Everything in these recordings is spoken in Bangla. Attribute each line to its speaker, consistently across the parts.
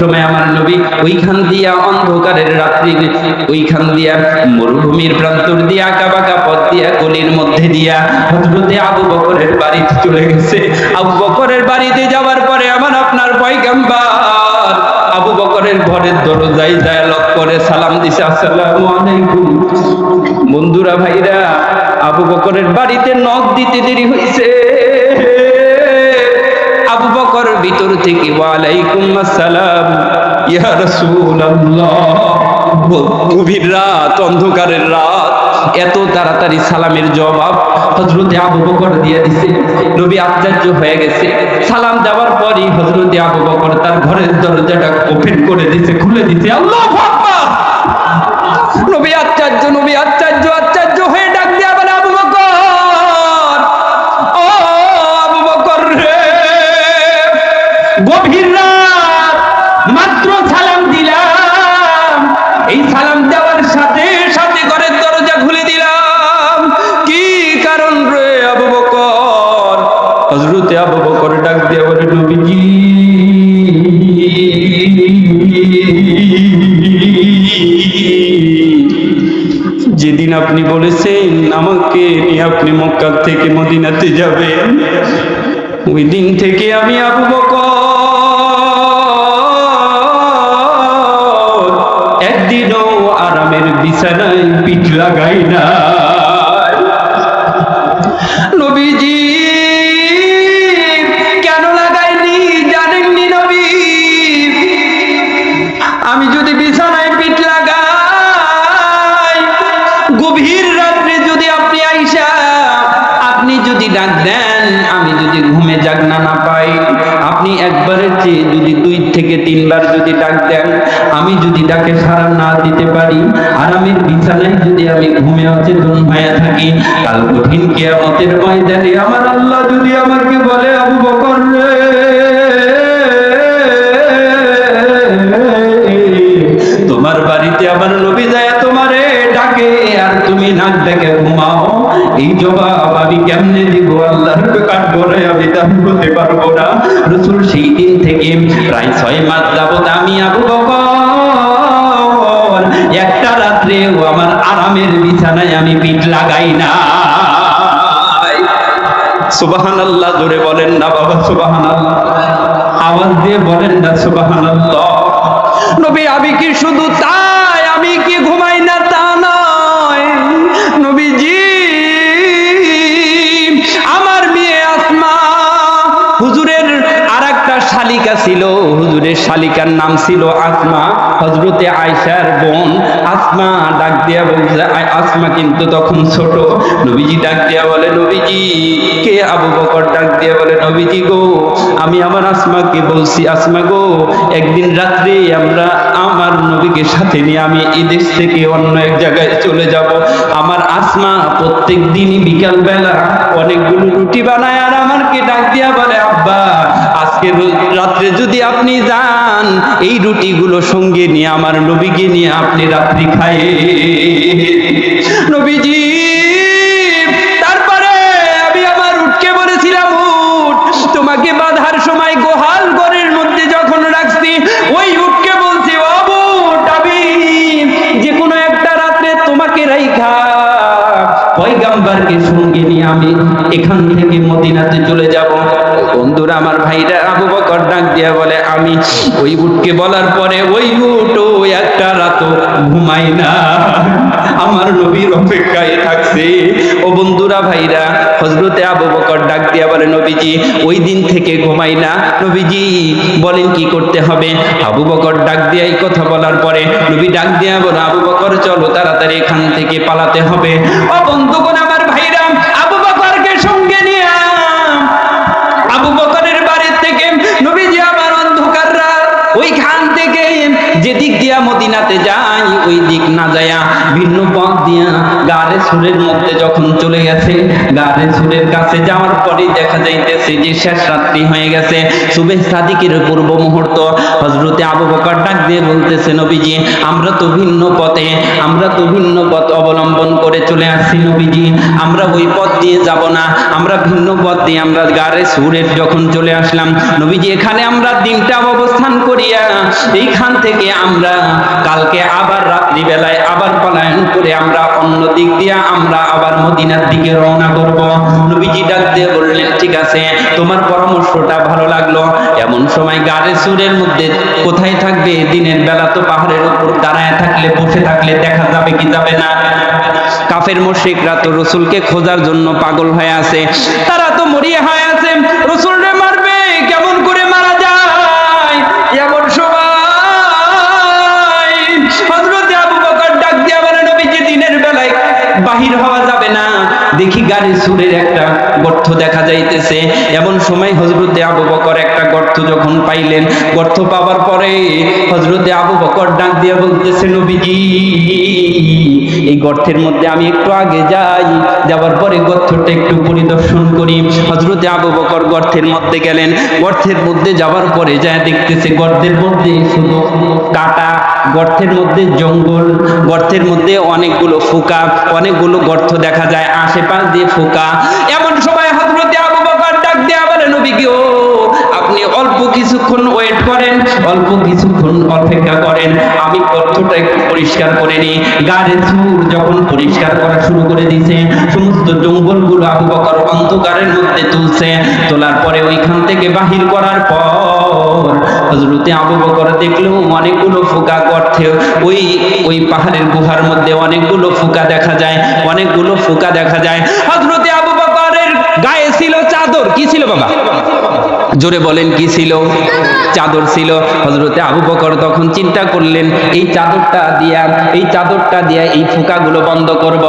Speaker 1: সময় আমার নবী ওইখান দিয়া অন্ধকারের রাত্রি ওইখান দিয়া মরুভূমির প্রান্তর দিয়া আঁকা বাঁকা পথ দিয়া গলির মধ্যে দিয়া হজরতে আবু বকরের বাড়িতে চলে গেছে। আবু বকরের বাড়িতে যাওয়ার পরে আমার আপনার পয়গাম্বার আবু বকরের ঘরের দরজায় যায়, লক করে সালাম দিছে, আসসালামু আলাইকুম। বন্ধুরা, ভাইরা, আবু বকরের বাড়িতে নখ দিতে দেরি হয়েছে আবু বকর ভিতর থেকে, ওয়ালাইকুম আসসালাম, ইয়া রাসূলুল্লাহ। গভীর রাত, অন্ধকারের রাত, এত তাড়াতাড়ি সালামের জবাব হজরতে আবু বকর দিয়ে দিছে। নবী আশ্চর্য হয়ে গেছে। সালাম দেওয়ার পরই হজরতে আবু বকর তার ঘরের দরজাটা ওপেন করে দিছে, খুলে দিছে, আল্লাহ আকবার! নবী আশ্চর্য নবী আশ্চর্য। যেদিন আপনি বলেছেন, আমাকে নিয়ে আপনি মক্কা থেকে মদিনাতে যাবেন। ওই দিন থেকে আমি আবু বকর একদিনও আরামের বিছানায় পিঠ লাগাই না হয়ে থাকি, কাল কঠিন কেয়ামতের ময়দানে আমার আল্লাহ যদি আমাকে বলে, আবু বকর রে, তোমার বাড়িতে আমার নবী যায় তোমারে ডাকে, আর তুমি নাক ডেকে ঘুমাও। এই জবাব আমি কেমনে দিব? আল্লাহর কাটবো না আমি দান করতে পারব না। রসুল সেই দিন থেকে প্রায় ছয় মাস যাবত আমি আবু বকর, একটা রাত্রেও আমার আরামের বিছানায় আমি পিঠ লাগাই না। সুবাহান আল্লাহ জোরে বলেন না বাবা সুবাহান আল্লাহ আওয়াজ দিয়ে বলেন না সুবাহান আল্লাহ নবী, আমি কি শুধু তাই? আমি কি ঘুমাই না তা নয়? নবীজি, আমার মেয়ে আসমা, হুজুরের আর একটা শালিকা ছিল। হুজুরের শালিকার নাম ছিল আসমা। হজরতে আয়সার বোন আসমা ডাক দিয়া বলছে আসমা কিন্তু তখন ছোট। নবীজি ডাক দিয়া বলে, নবীজি, কে আবু বকর? ডাক দিয়া বলে, নবীজি গো, আমি আমার আসমাকে বলছি, আসমা গো, একদিন রাত্রে আমরা আমার নবীকে সাথে নিয়ে আমি এই দেশ থেকে অন্য এক জায়গায় চলে যাব। আমার আসমা প্রত্যেক দিনই বিকাল বেলা অনেকগুলো রুটি বানায় আর আমারকে ডাক দিয়া বলে, আব্বা, আজকে রাত্রে যদি আপনি যান, এই রুটিগুলো সঙ্গে নিয়ে, আমার নবীকে নিয়ে আপনি রাত্রি খায় নবীজি তারপরে আমি আমার উঠকে বলেছিলাম উঠ তোমাকে বাঁধার সময় গোহাল পয়গাম্বারকে সঙ্গে নিয়ে আমি এখান থেকে মদিনাতে চলে যাব। বন্ধুরা, আমার ভাইরা আবু বকর ডাক দিয়া বলে, আমি ওই উটকে বলার পরে ওই উট ওই একটা রাত ঘুমাই না। আমার নবীর অপেক্ষায় থাকছে। ও বন্ধুরা, ভাইরা হজরতে আবু বকর ডাক দিয়া বলে, নবীজি, ওই দিন থেকে ঘুমাই না। নবীজি বলেন, কি করতে হবে? আবু বকর ডাক দিয়া এই কথা বলার পরে নবী ডাক দিয়া বলে, আবু বকর, চলো তাড়াতাড়ি এখান থেকে পালাতে হবে। ও বন্ধুগণ বকরের বাড়ির যাই ওই দিক না যায়া ভিন্ন পথ দিয়া গাড়ে সুরের মধ্যে যখন চলে গেছে গাড়ে সুরের কাছে যাওয়ার পরে দেখা যাইতেছে যে শেষ রাত্রি হয়ে গেছে। সুবে সাদিকের পূর্ব মুহূর্ত হজরতে আবু বকর ডাক দিয়ে বলতেছে, নবীজি, আমরা তো ভিন্ন পথে, আমরা তো ভিন্ন পথ অবলম্বন করে চলে আসছি নবীজি। আমরা ওই পথ দিয়ে যাব না, আমরা ভিন্ন পথ দিয়ে আমরা গাড়ে সুরের যখন চলে আসলাম, নবীজি, এখানে আমরা দিনটা অবস্থান করিয়া, এইখান থেকে আমরা কালকে আবার রাত্রি বেলায় আবার পলায়ন করে আমরা অন্য দিক দিয়ে আমরা আবার মদিনার দিকে রওনা করব। নবীজি ডাক দিয়ে বললেন, ঠিক আছে, তোমার পরামর্শটা ভালো লাগল। এমন সময় গাড়ে সুরের মধ্যে কোথায় থাকবে? দিনের বেলা তো পাহাড়ের উপর দাঁড়ায় থাকলে, বসে থাকলে দেখা যাবে কি যাবে না। কাফের মুশরিকরা তো রসুলকে খোঁজার জন্য পাগল হয়ে আছে। তারা তো মরিয়া হয়ে আছে। রসুলরে বাহির হওয়া যাবে না দেখি গাড়ি সুরের একটা গর্ত দেখা যাইতেছে। এমন সময় হজরতে আবু বকর একটা গর্ত যখন পাইলেন, গর্ত পাওয়ার পরে হজরতে আবু বকর ডাক দিয়ে বলতেছে, নবীজি, এই গর্তের মধ্যে আমি একটু আগে যাই। যাওয়ার পরে গর্তটা একটু পরিদর্শন করি। হজরতে আবু বকর গর্তের মধ্যে গেলেন। গর্তের মধ্যে যাওয়ার পরে যায় দেখতেছে, গর্তের মধ্যে শুধু কাটা, গর্তের মধ্যে জঙ্গল, গর্তের মধ্যে অনেকগুলো ফুকা, অনেকগুলো গর্ত দেখা যায়। আশেপাশ দিয়ে ফোকা। এমন কিছুক্ষণ ওয়েট করেন, অল্প কিছুক্ষণ অপেক্ষা করেন। আমি গর্তটা একটু পরিষ্কার করে নিই। গাড়ির সুর যখন পরিষ্কার করা শুরু করে দিছে, সমস্ত জঙ্গলগুলো আবু বকর অন্ধকারের মধ্যে তুলছে। তোলার পরে ওইখান থেকে বাহির করার পর হজরতে আবু বকর দেখল, অনেকগুলো ফুকা গর্তে। ওই ওই পাহাড়ের গুহার মধ্যে অনেকগুলো ফুকা দেখা যায়, অনেকগুলো ফুকা দেখা যায়। হজরতে আবু বকরের গায়ে ছিল চাদর। কি ছিল বাবা? জোরে বলেন, কি ছিল? চাদর ছিল। হজরতে আবু বকর তখন চিন্তা করলেন, এই চাদরটা দিয়া, এই চাদরটা দিয়া এই ফুকাগুলো বন্ধ করব।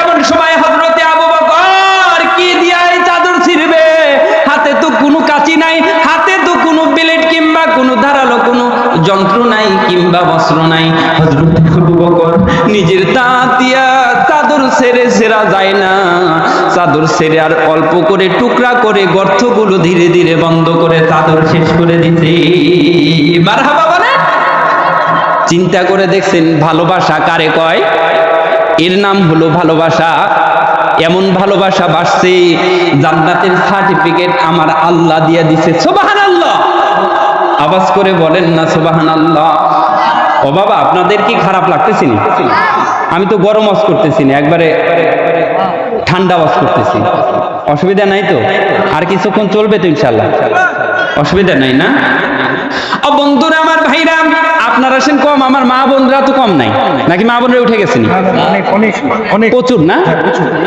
Speaker 1: এমন সময় হজরতে আবু বকর, কি দিয়া এই চাদর ছিড়বে? হাতে তো কোনো কাঁচি নাই, হাতে তো কোনো ব্লেড কিংবা কোনো ধারালো কোনো যন্ত্র নাই কিংবা বস্ত্র নাই। হজরত আবু বকর নিজের দাঁত দিয়া চাদর ছেড়ে ছেড়া যায় না। চাদর ছেড়ে আর অল্প করে টুকরা করে গর্তগুলো ধীরে ধীরে বন্ধ করে চাদর শেষ করে দিতে বলে চিন্তা করে দেখছেন, ভালোবাসা কারে কয়? এর নাম হলো ভালোবাসা। এমন ভালোবাসা বাড়ছে জান্নাতের সার্টিফিকেট আমার আল্লাহ দিয়ে দিছে। সোবাহান আল্লাহ আওয়াজ করে বলেন না সোবাহান আল্লাহ ও বাবা, আপনাদের কি খারাপ লাগতেছি আমি তো গরম ওয়াজ করতেছি না, একবারে ঠান্ডা ওয়াজ করতেছি। অসুবিধা নাই তো? আর কিছুক্ষণ চলবে তো ইনশাল্লাহ অসুবিধা নাই না? ও বন্ধুরা আমার ভাইরা আপনারা আসেন কম আমার মা বোনরা তো কম নাই। নাকি মা বোনরা উঠে গেছেন প্রচুর না?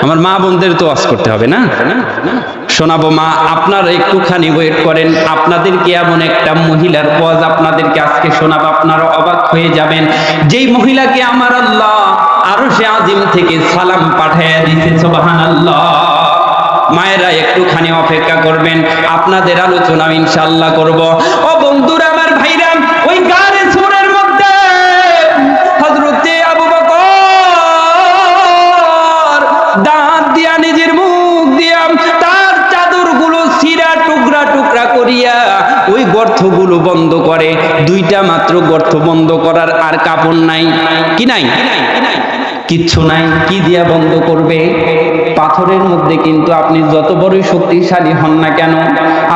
Speaker 1: আমার মা বোনদের তো ওয়াজ করতে হবে না? শোনাবো মা আপনারা একটুখানি ওয়েট করেন। আপনাদের আপনাদেরকে এমন একটা মহিলার পজ আপনাদেরকে আজকে শোনাবো? আপনারা অবাক হয়ে যাবেন। যেই মহিলাকে আমার আল্লাহ আরও সে আজিম থেকে সালাম পাঠাইয়া দিছে সোবাহান মায়েরা একটুখানি অপেক্ষা করবেন, আপনাদের আলোচনা ইনশাল্লাহ করব। ও বন্ধুরা, আমার ভাইরা, ওই গানে সুরের মধ্যে হজরতে আবু বকর দাঁত দিয়া নিজের মুখ দিয়া তার চাদরগুলো সিরা টুকরা টুকরা করিয়া ওই গর্তগুলো বন্ধ করে, দুইটা মাত্র গর্ত বন্ধ করার আর কাপড় নাই, কি নাই? কিচ্ছু নাই কি দিয়া বন্ধ করবে? পাথরের মধ্যে কিন্তু আপনি যত বড়ই শক্তিশালী হন না কেন,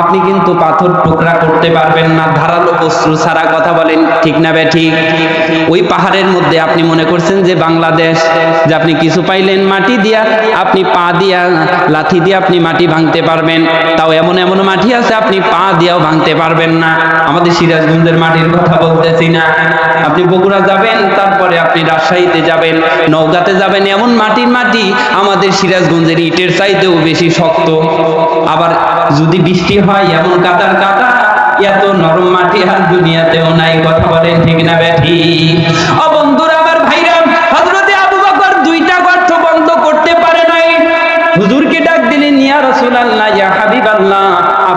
Speaker 1: আপনি কিন্তু পাথর টুকরা করতে পারবেন না, ধারালো বস্তু ছাড়া কথা বলেন, ঠিক না বে ঠিক? ওই পাহাড়ের মধ্যে আপনি মনে করছেন যে বাংলাদেশ, যে আপনি কিছু পাইলেন মাটি দিয়া, আপনি পা দিয়া, লাথি দিয়ে আপনি মাটি ভাঙতে পারবেন, তাও এমন এমন মাটি আছে আপনি পা দিয়াও ভাঙতে পারবেন না। আমাদের সিরাজগঞ্জের মাটির কথা বলতেছি না। আপনি বগুড়া যাবেন, তারপরে আপনি রাজশাহীতে যাবেন, নওগাঁতে যাবেন, এমন মাটির মাটি আমাদের সিরাজগঞ্জের ইটের চাইতেও বেশি শক্ত। আবার যদি বৃষ্টি হয়, এমন কাতার কাদা এত নরম মাটি আর দুনিয়াতেও নাই, কথা বলেন ঠিক না ব্যাঠি করতে পারে নাই। হুজুরকে ডাক দিলেন, ইয়া রাসূলুল্লাহ, ইয়া হাবিবাল্লাহ।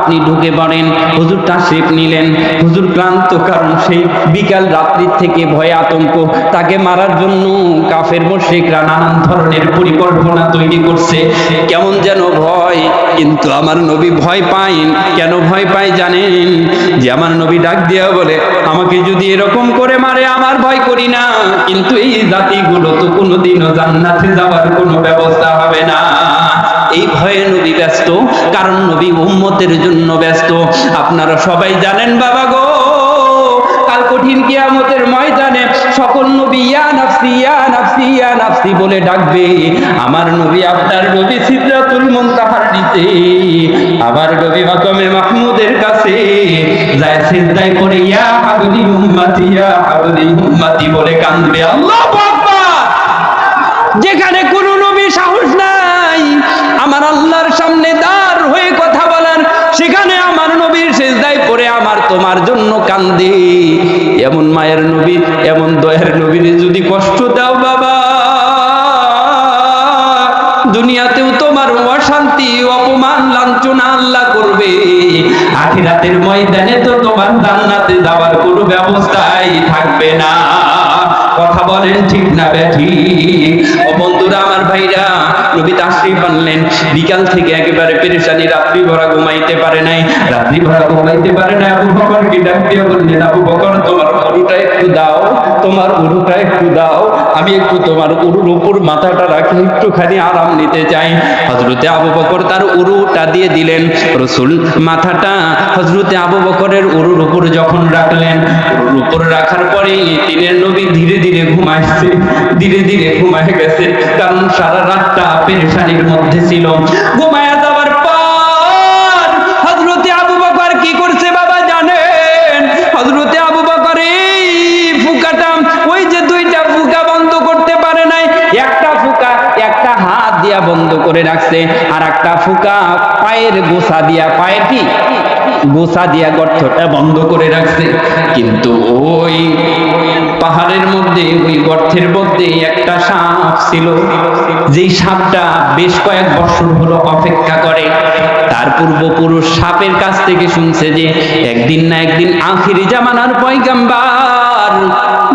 Speaker 1: আপনি ঢুকে পড়েন। হুজুর তাশরিফ নিলেন। হুজুর ক্লান্ত, কারণ সেই বিকাল রাত্রির থেকে ভয় আতঙ্ক। তাকে মারার জন্য কাফের মোশেকরা নানান ধরনের পরিকল্পনা তৈরি করছে। কেমন যেন ভয়, কিন্তু আমার নবী ভয় পাই কেন ভয় পাই জানেন? যে আমার নবী ডাক দিয়া বলে, আমাকে যদি এরকম করে মারে, আমার ভয় করি না। কিন্তু এই জাতিগুলো তো কোনোদিনও জান্নাতে যাওয়ার কোনো ব্যবস্থা হবে না। এই ভয়ে নবী ব্যস্ত, কারণ নবী উম্মতের জন্য ব্যস্ত। আপনারা সবাই জানেন বাবা গো, কাল কঠিন কিয়ামতের ময়দানে সকল নবী ইয়া নাফসি ইয়া নাফসি ইয়া নাফসি বলে ডাকবে। আমার নবী আপনার নবী সিদরাতুল মুনতাহার নিচে আবার নবী মাকামে মাহমুদের কাছে যায় সিজদায় করে ইয়া হাবলি উম্মতি, ইয়া হাবলি উম্মতি বলে কাঁদবে। আল্লাহু আকবার! যেখানে তোমার জন্য কান্দি। এমন মায়ের নবী, এমন দয়ার নবীর যদি কষ্ট দাও বাবা। দুনিয়াতেও তোমার অশান্তি, অপমান, লাঞ্ছনা আল্লাহ করবে। আখিরাতের ময়দানে তো তোমার জান্নাতে যাওয়ার কোনো ব্যবস্থাই থাকবে না। কথা বলেন, ঠিক না ব্যাঠি ও বন্ধুরা, আমার ভাইরা, নবী তাশরিফ আনলেন। বিকাল থেকে একেবারে পেরেশানি রাত্রি ভরা ঘুমাইতে পারে নাই। রাত্রি ভরা ঘুমাইতে পারে না আবু বকরকে ডাক দিয়ে বললেন, আবু বকর, তোমার উরুটা একটু দাও, তোমার উরুটা একটু দাও। আমি একটু তোমার উরুর উপর মাথাটা রাখি, একটুখানি আরাম নিতে চাই। হজরতে আবু বকর তার উরুটা দিয়ে দিলেন। রসুল, মাথাটা হজরতে আবু বকরের উরুর উপর যখন রাখলেন, উরুর উপর রাখার পরে তিনের নবী ধীরে ধীরে ঘুমাইছে ধীরে ধীরে ঘুমায় গেছে। কারণ সারা রাতটা পেরেশানির মধ্যে ছিল। ঘুমায়া যাওয়ার পর হজরতে আবু বকর কি করছে বাবা জানেন? হজরতে আবু বকর এই ফুকাটা, ওই যে দুইটা ফুকা বন্ধ করতে পারে নাই। একটা ফুকা একটা হাত দিয়া বন্ধ করে রাখছে আর একটা ফুকা পায়ের গোসা দিয়া পায়ের কি? গোসা দিয়া গর্তটা বন্ধ করে রাখছে। কিন্তু ওই পাহাড়ের মধ্যে, ওই গর্তের মধ্যে একটা সাপ ছিল। যেই সাপটা বেশ কয়েক বছর হলো অপেক্ষা করে। তার পূর্বপুরুষ সাপের কাছ থেকে শুনছে যে, একদিন না একদিন আখিরি জামানার পয়গাম্বার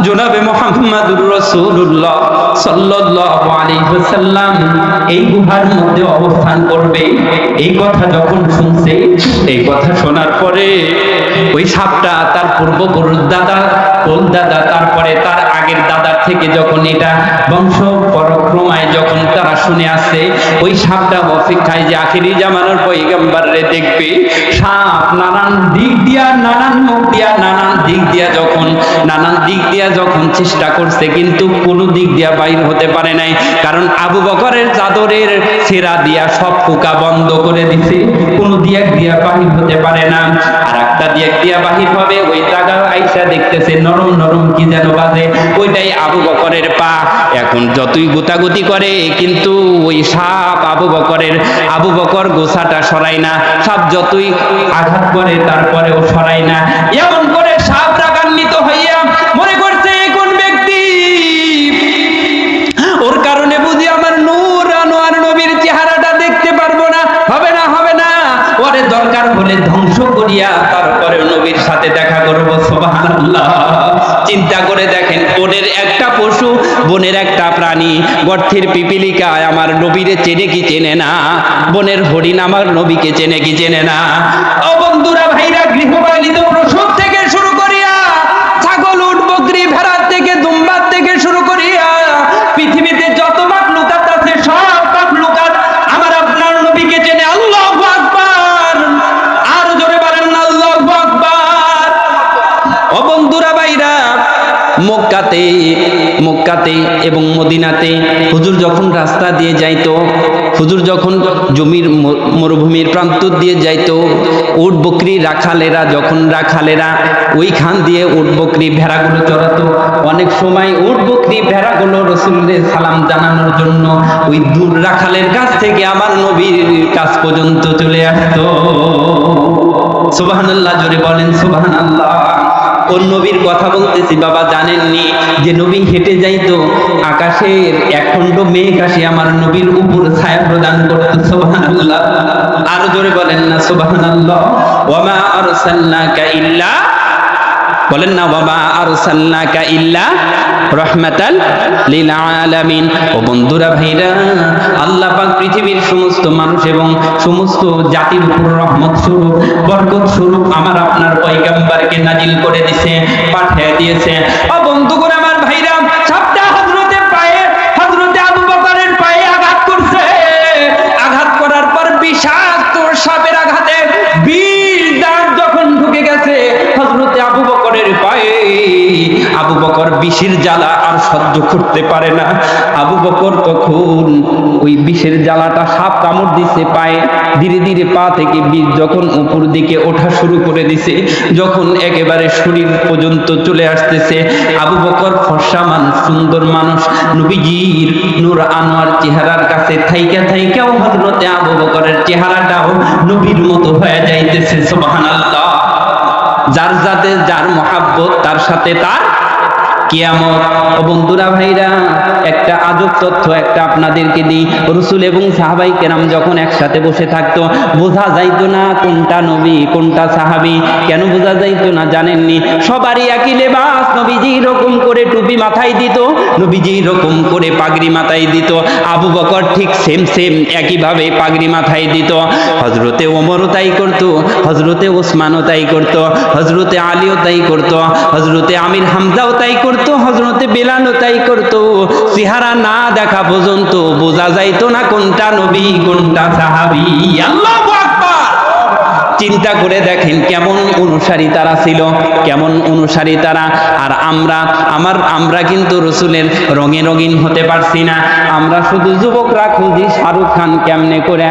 Speaker 1: জনাবে মোহাম্মদুর ওয়াসাল্লাম এই গুহার মধ্যে অবস্থান করবে। এই কথা যখন শুনছে, এই কথা শোনার পরে ওই সাপটা তার দাদা, কোন দাদা, তারপরে তার আগের দাদার থেকে যখন এটা বংশ পরক্রমায় যখন তারা শুনে আসে, ওই সাপটা অপেক্ষায় যে আখেরি জামানোর পৈগম্বরে দেখবে, সাপ নানান দিক দিয়া, নানান মুখ দিয়া, নানান দিক দিয়া যখন নানান দিক দিয়া যখন চেষ্টা করছে, কিন্তু কোনো দিক দিয়া বাইর হতে পারে নাই। কারণ আবু বকরের চাদরের ছেঁড়া দিয়া সব পোকা বন্ধ করে দিছে। কোনো দিয়াক দিয়া বাহির হতে পারে না। আর একটা দিয়াক দিয়া বাহির হবে, ওই জায়গা আইসা দেখতেছে নরম নরম কি যেন বাজে। ওইটাই আবু বকরের পা। এখন যতই গুতাগুতি করে, কিন্তু ওই সাপ আবু বকরের, আবু বকর গোসাটা সরাই না। সাপ যতই আঘাত করে, তারপরেও সরাই না। করিয়া তারপরে নবীর সাথে দেখা করব, সুবহানাল্লাহ। চিন্তা করে দেখেন, বনের একটা পশু, বনের একটা প্রাণী, গর্থের পিপিলিকায় আমার নবীরে চেনে কি চেনে না? বনের হরিণ আমার নবীকে চেনে কি চেনে না? ও বন্ধুরা, ভাইরা, গৃহপালিত মরুভূমির দিয়ে যাইতো। উট, বকরি রাখালেরা যখন রাখালেরা ওইখান দিয়ে উট, বকরি, ভেড়াগুলো চড়াতো। অনেক সময় উট, বকরি, ভেড়াগুলো রসুলের সালাম জানানোর জন্য ওই দূর রাখালের কাছ থেকে আমার নবীর কাছ পর্যন্ত চলে আসতো। সুবহানাল্লাহ, জোরে বলেন সুবহানাল্লাহ। কোন নবীর কথা বলতেছি, বাবা জানেননি? যে নবী হেঁটে যাইতো, আকাশের একখণ্ড মেঘ আসে আমার নবীর উপর ছায়া প্রদান করত সুবাহান আল্লাহ আরও জোরে বলেন না, সুবহানাল্লাহ। ওয়ামা আরসালনাকা ইল্লা বলেন না বাবা আর সাল্লাকা ইল্লা রহমাতাল লিল আলামিন। ও বন্ধুরা, ভাইরা, আল্লাহ পাক পৃথিবীর সমস্ত মানুষ এবং সমস্ত জাতির উপর রহমত স্বরূপ, বরকত স্বরূপ আমার আপনার পয়গাম্বারকে নাজিল করে দিয়েছে পাঠিয়ে দিয়েছে। ও বন্ধুগণ বকর বিষের জ্বালা আর সহ্য করতে পারে না। আবু বকর তখন ওই বিষের জ্বালাটা সাপ কামড় দিছে পায়ে, ধীরে ধীরে পা থেকে বিষ যখন উপর দিকে ওঠা শুরু করে দিছে, যখন একেবারে শরীর পর্যন্ত চলে আসতেছে, আবু বকর ফর্সা মানুষ সুন্দর মানুষ, নবীজির নূর আনোয়ার চেহারার কাছে থাইকা থাইকাও হযরতে আবু বকরের চেহারাটাও নবীর মতো হয়ে যাইতেছে, সুবহানাল্লাহ। যার যাতে যার মহাব্বত, তার সাথে তার কিয়ামত। ও বন্ধুরা, ভাইরা, একটা আজব তথ্য একটা আপনাদেরকে দিই। রসুল এবং সাহাবাই কেরাম যখন একসাথে বসে থাকতো, বোঝা যাইতো না কোনটা নবী, কোনটা সাহাবি। কেন বোঝা যাইতো না জানেননি? সবারই একই লেবাস, নবীজি করে টুপি মাথায় দিত, নবীজি করে পাগড়ি মাথায় দিত। আবু বকর ঠিক সেম সেম একইভাবে পাগড়ি মাথায় দিত। হজরতে ওমরও তাই করতো হজরতে ওসমানও তাই করতো হজরতে আলীও তাই করতো হজরতে আমির হামজাও তাই করতো। হজরতে বেলালও তাই করতো। চেহারা না দেখা পর্যন্ত বোঝা যাইতো না কোনটা নবী, কোনটা সাহাবি। আল্লাহু চিন্তা করে দেখেন কেমন অনুসারী তারা ছিল, কেমন অনুসারী তারা। আর আমরা, আমার, আমরা কিন্তু রসুলের রঙে রঙিন হতে পারছি না। আমরা শুধু যুবকরা খুঁজি শাহরুখ খান কেমনে করে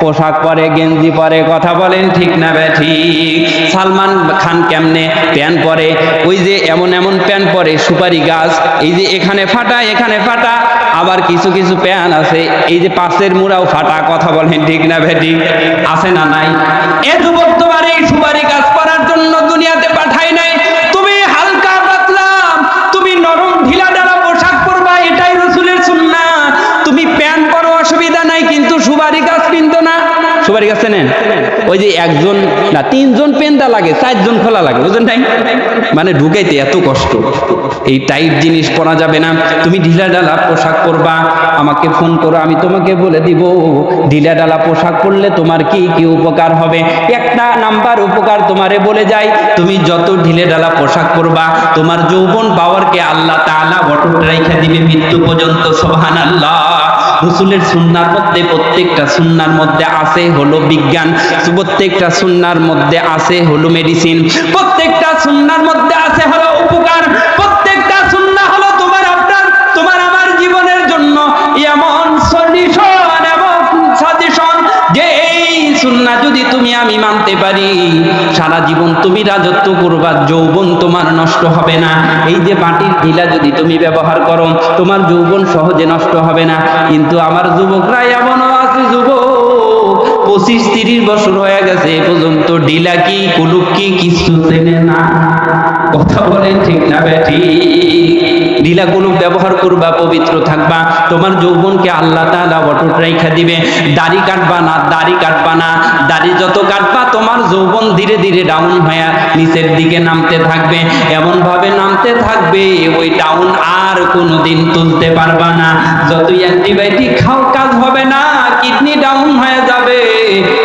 Speaker 1: পোশাক পরে, গেঞ্জি পরে, কথা বলেন ঠিক না বে ঠিক? সালমান খান কেমনে প্যান্ট পরে? ওই যে এমন এমন প্যান্ট পরে সুপারি গাছ, এই যে এখানে ফাটা এখানে ফাটা আবার কিছু কিছু প্যান আছে, এই যে পাশের মুড়াও ফাটা কথা বলেন ঠিক না ভেটি? আছে না নাই? এ যুবক তোমার এই সুপারি গাছ নেন ওই যে একজন, না, তিনজন পেন্দা লাগে, চারজন খোলা লাগে বুঝলেন নাই? মানে ঢুকাইতে এত কষ্ট। এই টাইট জিনিস পরা যাবে না। তুমি ঢিলা ঢালা পোশাক পরবা, আমাকে ফোন করো, আমি তোমাকে বলে দিব। ঢিলা ঢালা পোশাক পরলে তোমার কি কি উপকার হবে? একটা নাম্বার উপকার তোমারে বলে যাই তুমি যত ঢিলে ঢালা পোশাক পরবা, তোমার যৌবন পাওয়ারকে আল্লাহ তাআলা অটুট রেখে দিবে মৃত্যু পর্যন্ত, সুবহানাল্লাহ। রসুলের সুন্নার মধ্যে প্রত্যেকটা সুন্নার মধ্যে আছে হলো বিজ্ঞান, প্রত্যেকটা সুন্নার মধ্যে আছে হলো মেডিসিন প্রত্যেকটা সুন্নার মধ্যে আছে হলো আমি মানতে পারি। সারা জীবন তুমি রাজত্ব করবার যৌবন তোমার নষ্ট হবে না। এই যে মাটির ঢিলা যদি তুমি ব্যবহার করো, তোমার যৌবন সহজে নষ্ট হবে না। কিন্তু আমার যুবকরা এমনও আছে, যুবক। পঁচিশ তিরিশ বছর হয়ে গেছে, এ পর্যন্ত ডিলা কি কুলুক কি, কিছু চেনে না। কথা বলেন ঠিক না বেটি ডিলা কুলুক ব্যবহার করবা, পবিত্র থাকবা, তোমার যৌবনকে আল্লাহ অটুট দিবে। দাড়ি কাটবা না, দাড়ি কাটবা না, দাড়ি যত কাটবা, তোমার যৌবন ধীরে ধীরে ডাউন হয়ে নিচের দিকে নামতে থাকবে। এমন ভাবে নামতে থাকবে, ওই ডাউন আর কোনোদিন তুলতে পারবা না। যতই অ্যান্টিবায়োটিক খাও, কাজ হবে না, কিডনি ডাউন হয়ে যাবে।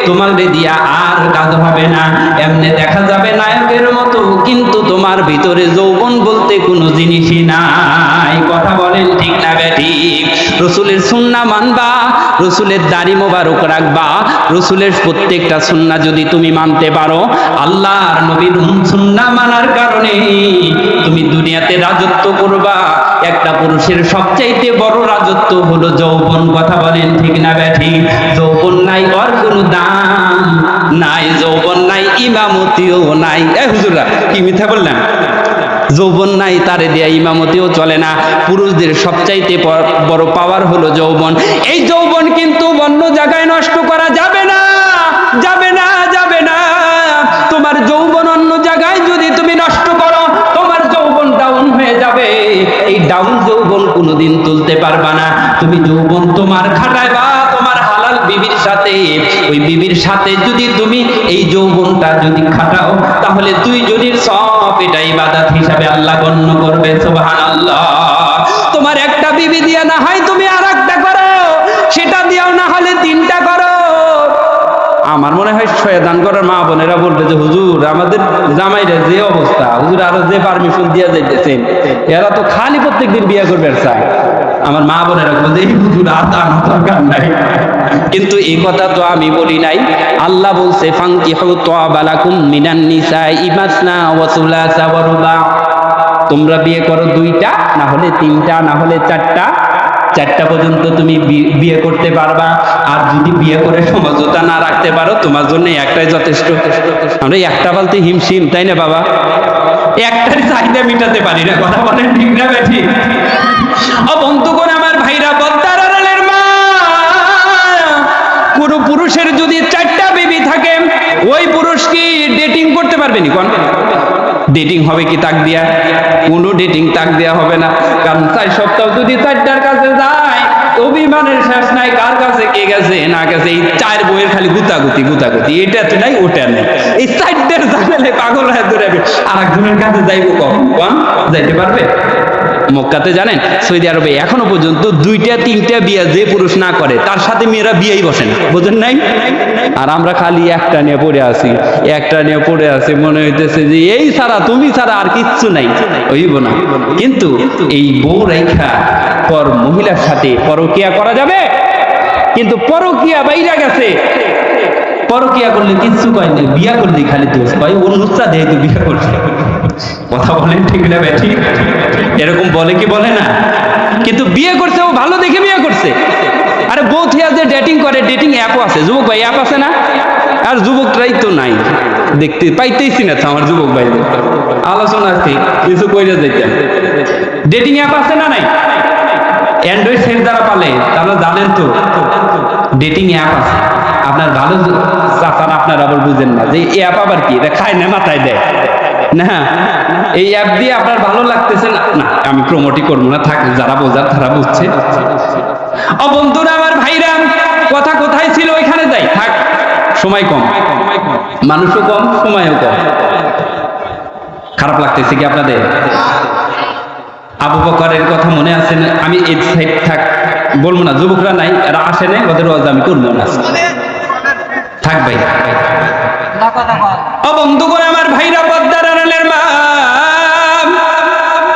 Speaker 1: তোমার দিয়া আর কাজ হবে না। এমনি দেখা যাবে নায়কের মতো, কিন্তু তোমার ভিতরে যৌবন বলতে কোনো জিনিসই নাই। রসুলের সুন্না মানবা, রসুলের দাড়ি মোবারক রাখবা, রসুলের প্রত্যেকটা সুন্না যদি তুমি মানতে পারো, আল্লাহর নবীর সুন্না মানার কারণে তুমি দুনিয়াতে রাজত্ব করবা। একটা পুরুষের সবচাইতে বড় রাজত্ব হলো যৌবন, কথা বলেন ঠিক না ব্যাঠি? যৌবন নাই, ওর কোনো দাম নাই, যৌবন নাই, ইমামতিও নাই। এ হুজুরা কি মিথ্যা বললাম? যৌবন নাই, তারে দেয়া ইমামতিও চলে না। পুরুষদের সবচাইতে বড় পাওয়ার হলো যৌবন। এই যৌবন কিন্তু বন্য জায়গায় নষ্ট করা যাবে না যাবে না যাবে না। তোমার যৌবন অন্য জায়গায় যদি তুমি নষ্ট করো, তোমার যৌবন ডাউন হয়ে যাবে। এই ডাউন যৌবন কোনোদিন তুলতে পারবা না। তুমি যৌবন ওই বিবির সাথে যদি তুমি এই যৌবনটা যদি খাটাও, তাহলে তুই জনের সব এটা ইবাদত হিসাবে আল্লাহ গণ্য করবে, সুবহানাল্লাহ। তোমার একটা বিবি দিয়া না হয় আমার মনে হয় শয়তান করার মা বোনেরা বলবে যে, হুজুর, আমাদের জামাইরা যে অবস্থা, হুজুর আরও যে পারমিশন দিয়া যাইতেছেন, এরা তো খালি প্রত্যেকদিন বিয়ে করবে চায়। আমার মা বোনেরা বলবে, এই হুজুর, আর তা আমার দরকার নাই। কিন্তু এই কথা তো আমি বলি নাই। আল্লাহ বলছে ফাঙ্কিহু তাবালাকুম মিনান নিসাই মাসনা ওয়া সুলাসা ওয়া রুবা। তোমরা বিয়ে করো দুইটা, না হলে তিনটা, না হলে চারটা। চারটা পর্যন্ত তুমি বিয়ে করতে পারবা। আর যদি বিয়ে করে সমঝোতা না রাখতে পারো, তোমার জন্য একটাই যথেষ্ট। আমরা একটা বলতে হিমশিম, তাই না বাবা? একটার চাহিদা মিটাতে পারি না, কথা বলেন ঠিক না ও বন্ধুগণ, আমার ভাইরা আড়ালের মা! কোনো পুরুষের যদি চারটা বেবি থাকে, ওই পুরুষ কি ডেটিং করতে পারবে নি, কোন? ডেটিং হবে কি তাক দিয়া? কোনো ডেটিং তাক দেয়া হবে না। কারণ চার সপ্তাহ যদি চারটার কাছে যায়, অভিমানের শেষ নাই কার কাছে কে গেছে, না গেছে, এই চার বইয়ের খালি গুতাগুতি গুতাগুতি। এটা তো নাই, ওটা নাই। এই চারটার জানালে পাগল হয়ে দৌড়াবে। আর একজনের কাছে যাইব কখন? কম? যাইতে পারবে? মক্কাতে, জানেন? সৌদি আরবে এখনও পর্যন্ত দুইটা, তিনটা বিয়ে যে পুরুষ না করে, তার সাথে মেয়েরা বিয়েই বসে না। বুঝেন নাই? আর আমরা খালি একটা নিয়ে পড়ে আছি, একটা নিয়ে পড়ে আছি, মনে হইতেছে যে এই ছাড়া তুমি ছাড়া আর কিচ্ছু নাই। হইব না। কিন্তু এই বউ রেখা, পর মহিলার সাথে পরকিয়া করা যাবে? কিন্তু পরকিয়া বাইরা গেছে। পরকিয়া করলে কিচ্ছু কয় না বিয়া করলে খালি দোষ ওর নুসরা দেয় তো বিয়া করছে। কথা বলেন, ঠিক না ব্যাঠি এরকম বলে কি বলে না? কিন্তু বিয়ে করছে, ও ভালো দেখে বিয়ে করছে। আরে বউ থিয়া যে ডেটিং করে ডেটিং অ্যাপও আছে। যুবক ভাই অ্যাপ আছে না? আর যুবকরাই তো নাই। দেখতে, পাইতেইছি না আমার যুবক ভাই। আলোচনা আছে, কিছু কইরা যাইতেন ডেটিং অ্যাপ আছে না নাই? অ্যান্ড্রয়েড সেট যারা পালে তারা জানেন তো ডেটিং অ্যাপ আছে। আপনার ভালো চাচার আপনার আবার বুঝেন না যে অ্যাপ আবার কি? এটা খায় না, মাথায় দেয়। না এই অ্যাপ দিয়ে আপনার ভালো লাগতেছে না। আমি প্রমোটই করব না থাক যারা বোঝার তারা বুঝছে। ও বন্ধুরা আমার ভাইরা কথা কোথায় ছিল ওইখানে যাই। থাক সময় কম। মানুষও কম সময়ও কম। খারাপ লাগতেছে কি আপনাদের? আবু বকরের কথা মনে আছে না? আমি এই সাইড থাক বলব না যুবকরা নাই এরা আসে নাই ওদের ওয়াজ আমি করব না। থাক ভাই। ও বন্ধুগণ আমার ভাইরা পদ্মার আড়ালের মা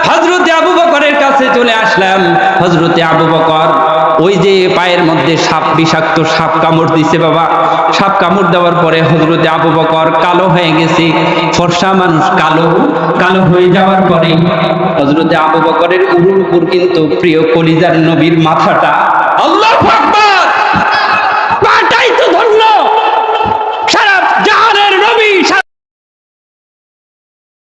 Speaker 1: হজরতে আবু বকরের কাছে চলে আসলাম। হজরতে আবু বকর, ওই যে পায়ের মধ্যে সাপ বিষাক্ত সাপ কামড় দিছে বাবা। সাপ কামড় দেওয়ার পরে হজরতে আবু বকর কালো হয়ে গেছে। ফর্সা মানুষ কালো কালো হয়ে যাওয়ার পরে হজরতে আবু বকরের উরুর উপর কিন্তু প্রিয় কলিজার নবীর মাথাটা আল্লাহ